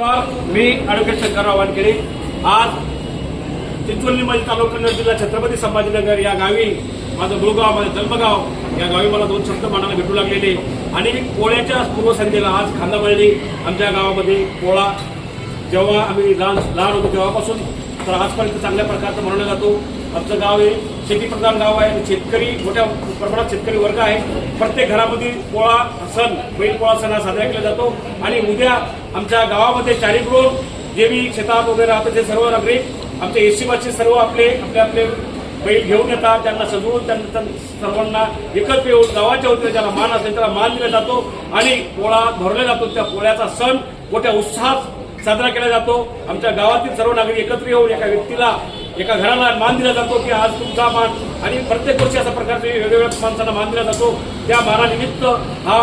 नमस्कार. मी ॲडव्होकेट शंकरराव वानखेडे. आज चिंचवलीमध्ये तालुका जिल्हा छत्रपती संभाजीनगर या गावी माझं मुळगाव माझं जन्मगाव या गावी मला दोन शब्द मानाला भेटू लागलेले. आणि पोळ्याच्या पूर्वसंध्येला आज खांदामळणी आमच्या गावामध्ये पोळा जेव्हा आम्ही लहान लहान होतो तेव्हापासून तर आजपर्यंत चांगल्या प्रकारचा म्हणलं जातो. आमचं गाव हे शेतीप्रधान गाव आहे शेतकरी मोठ्या प्रमाणात शेतकरी वर्ग आहे. प्रत्येक घरामध्ये पोळा सण बैल पोळा सण हा साजरा केला जातो. आणि उद्या आमच्या गावामध्ये चारीकडून जे मी शेतात वगैरे राहतो ते सर्व नागरिक आमच्या एस सी सर्व आपले आपले आपले बैल घेऊन येतात त्यांना सजवून त्यांना त्यांना सर्वांना एकत्र येऊन गावाच्या वतीने ज्याला मान असेल त्याला मान दिला जातो. आणि पोळा भरला जातो. त्या पोळ्याचा सण मोठ्या उत्साहात साजरा केला जातो. आमच्या गावातील सर्व नागरिक एकत्र येऊन एका व्यक्तीला एका घराला मान दिला जातो की आज तुमचा मान आणि प्रत्येक वर्षी अशा प्रकारचे वेगवेगळ्या माणसांना मान दिला जातो. त्या मानानिमित्त हा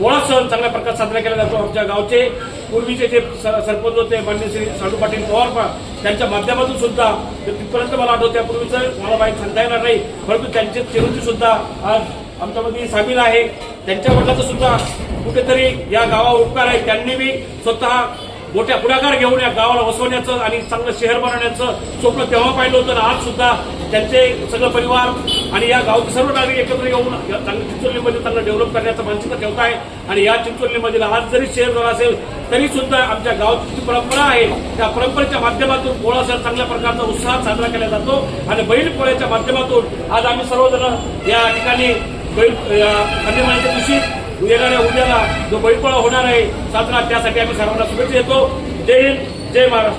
पोळा सण चांगल्या प्रकारे साजरा केला जातो. आमच्या गावचे पूर्वीचे जे सरपंच होते मान्य श्री साडू पाटील पवार त्यांच्या माध्यमातून सुद्धा तिथपर्यंत मला आठवत्या त्यापूर्वीचं मला माहीत सांगता येणार नाही परंतु त्यांचे चिरंजीव सुद्धा आज आमच्यामध्ये सामील आहे. त्यांच्या वडिलांचा सुद्धा कुठेतरी या गावावर उपकार आहे. त्यांनी बी स्वतः मोठ्या पुढाकार घेऊन या गावाला वसवण्याचं आणि चांगलं शहर बनवण्याचं स्वप्न तेव्हा पाहिलं होतं आज सुद्धा त्यांचे सगळं परिवार आणि या गावचे सर्व नागरिक एकत्र येऊन चांगल्या चांगलं चिंचोलीमध्ये चांगलं डेव्हलप करण्याचं मानसिकता ठेवत आहे. आणि या चिंचोलीमधील आज जरी शहर झाला असेल तरी सुद्धा आमच्या गावची जी परंपरा आहे त्या परंपरेच्या माध्यमातून पोळा सण चांगल्या प्रकारचा उत्साहात साजरा केला जातो. आणि बैल पोळ्याच्या माध्यमातून आज आम्ही सर्वजण या ठिकाणी बैल दिवशी येणाऱ्या उद्याला जो बैठक होणार आहे साजरा त्यासाठी आम्ही सर्वांना शुभेच्छा देतो. जय हिंद जय महाराष्ट्र.